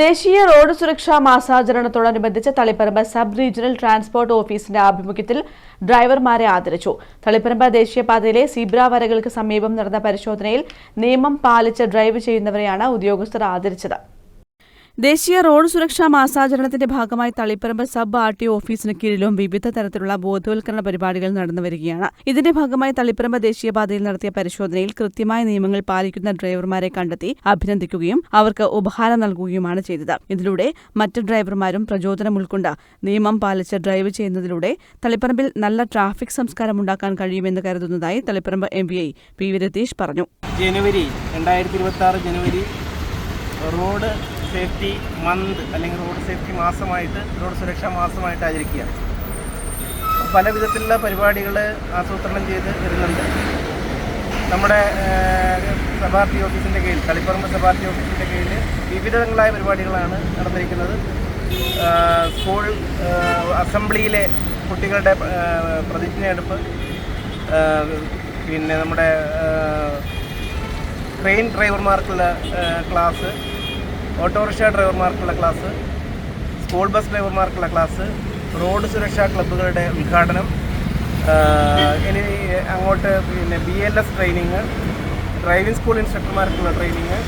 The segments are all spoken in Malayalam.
ദേശീയ റോഡ് സുരക്ഷാ മാസാചരണത്തോടനുബന്ധിച്ച് തളിപ്പറമ്പ് സബ് റീജിയണൽ ട്രാൻസ്പോർട്ട് ഓഫീസിന്റെ ആഭിമുഖ്യത്തിൽ ഡ്രൈവർമാരെ ആദരിച്ചു. തളിപ്പറമ്പ് ദേശീയപാതയിലെ സീബ്ര വരകൾക്ക് സമീപം നടന്ന പരിശോധനയിൽ നിയമം പാലിച്ച് ഡ്രൈവ് ചെയ്യുന്നവരെയാണ് ഉദ്യോഗസ്ഥർ ആദരിച്ചത്. ദേശീയ റോഡ് സുരക്ഷാ മാസാചരണത്തിന്റെ ഭാഗമായി തളിപ്പറമ്പ് സബ് ആർ ടി ഓഫീസിന് കീഴിലും വിവിധ തരത്തിലുള്ള ബോധവൽക്കരണ പരിപാടികൾ നടന്നു വരികയാണ്. ഇതിന്റെ ഭാഗമായി തളിപ്പറമ്പ് ദേശീയപാതയിൽ നടത്തിയ പരിശോധനയിൽ കൃത്യമായ നിയമങ്ങൾ പാലിക്കുന്ന ഡ്രൈവർമാരെ കണ്ടെത്തി അഭിനന്ദിക്കുകയും അവർക്ക് ഉപഹാരം നൽകുകയുമാണ് ചെയ്തത്. ഇതിലൂടെ മറ്റ് ഡ്രൈവർമാരും പ്രചോദനം ഉൾക്കൊണ്ട് നിയമം പാലിച്ച് ഡ്രൈവ് ചെയ്യുന്നതിലൂടെ തളിപ്പറമ്പിൽ നല്ല ട്രാഫിക് സംസ്കാരം ഉണ്ടാക്കാൻ കഴിയുമെന്ന് കരുതുന്നതായി Taliparamba M P I P V Ratheesh പറഞ്ഞു. ജനുവരി രണ്ടായിരത്തി ഇരുപത്തി ആറ് ജനുവരി റോഡ് സേഫ്റ്റി മന്ത് അല്ലെങ്കിൽ റോഡ് സേഫ്റ്റി മാസമായിട്ട് റോഡ് സുരക്ഷാ മാസമായിട്ട് ആചരിക്കുകയാണ് പല വിധത്തിലുള്ള പരിപാടികൾ ആസൂത്രണം ചെയ്ത് വരുന്നുണ്ട്. നമ്മുടെ സബാർട്ടി ഓഫീസിന്റെ കീഴിൽ കളിപ്പറമ്പ് സബാർട്ടി ഓഫീസിന്റെ കീഴിൽ വിവിധങ്ങളായ പരിപാടികളാണ് നടന്നിരിക്കുന്നത്. സ്കൂൾ അസംബ്ലിയിലെ കുട്ടികളുടെ പ്രതിജ്ഞയെടുപ്പ് പിന്നെ നമ്മുടെ ട്രെയിൻ ഡ്രൈവർമാർക്കുള്ള ക്ലാസ് ഓട്ടോറിക്ഷ ഡ്രൈവർമാർക്കുള്ള ക്ലാസ് സ്കൂൾ ബസ് ഡ്രൈവർമാർക്കുള്ള ക്ലാസ് റോഡ് സുരക്ഷാ ക്ലബ്ബുകളുടെ ഉദ്ഘാടനം ഇനി അങ്ങോട്ട് പിന്നെ B L S training driving school ഇൻസ്ട്രക്ടർമാർക്കുള്ള training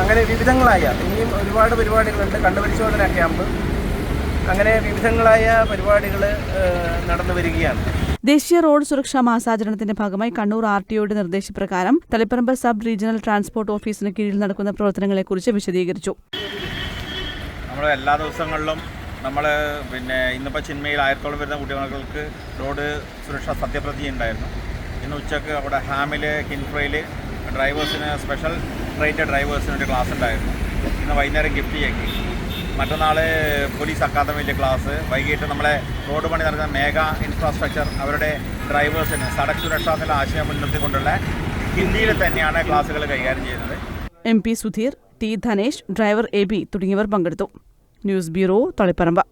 അങ്ങനെ വിവിധങ്ങളായ ഇനിയും ഒരുപാട് പരിപാടികളുണ്ട് കണ്ടുപരിശോധന ക്യാമ്പ്. അങ്ങനെ വിവിധങ്ങളായ പരിപാടികൾ നടന്നു വരികയാണ്. ദേശീയ റോഡ് സുരക്ഷാ മാസാചരണത്തിന്റെ ഭാഗമായി കണ്ണൂർ ആർ ടിഒയുടെ നിർദ്ദേശപ്രകാരം തളിപ്പറമ്പ് സബ് റീജിയണൽ ട്രാൻസ്പോർട്ട് ഓഫീസിന് കീഴിൽ നടക്കുന്ന പ്രവർത്തനങ്ങളെക്കുറിച്ച് വിശദീകരിച്ചു. നമ്മൾ എല്ലാ ദിവസങ്ങളിലും നമ്മൾ പിന്നെ ഇന്നിപ്പോൾ ചിന്മയിൽ ആയിരത്തോളം വരുന്ന കുട്ടികൾക്ക് റോഡ് സുരക്ഷാ സത്യപ്രതിജ്ഞ ഉണ്ടായിരുന്നു. ഇന്ന് ഉച്ചയ്ക്ക് അവിടെ ഹാമിൽ കിൻഫ്രയിൽ ഡ്രൈവേഴ്സിന് സ്പെഷ്യൽ ട്രെയിന്റെ ഡ്രൈവേഴ്സിന് ഒരു ക്ലാസ് ഉണ്ടായിരുന്നു. ഇന്ന് വൈകുന്നേരം ഗിഫ്റ്റ് ചെക്ക് മറ്റന്നാൾ പോലീസ് അക്കാദമിയിലെ ക്ലാസ് വൈകിട്ട് നമ്മളെ റോഡ് പണി നടക്കുന്ന മേഘ ഇൻഫ്രാസ്ട്രക്ചർ അവരുടെ ഡ്രൈവേഴ്സിന് സടക് സുരക്ഷ എന്നുള്ള ആശയം മുൻനിർത്തിക്കൊണ്ടുള്ള ഹിന്ദിയിൽ തന്നെയാണ് ക്ലാസ്സുകൾ കൈകാര്യം ചെയ്യുന്നത്. M P Sudheer T Dhanesh driver A B തുടങ്ങിയവർ പങ്കെടുത്തു. News bureau Taliparamba.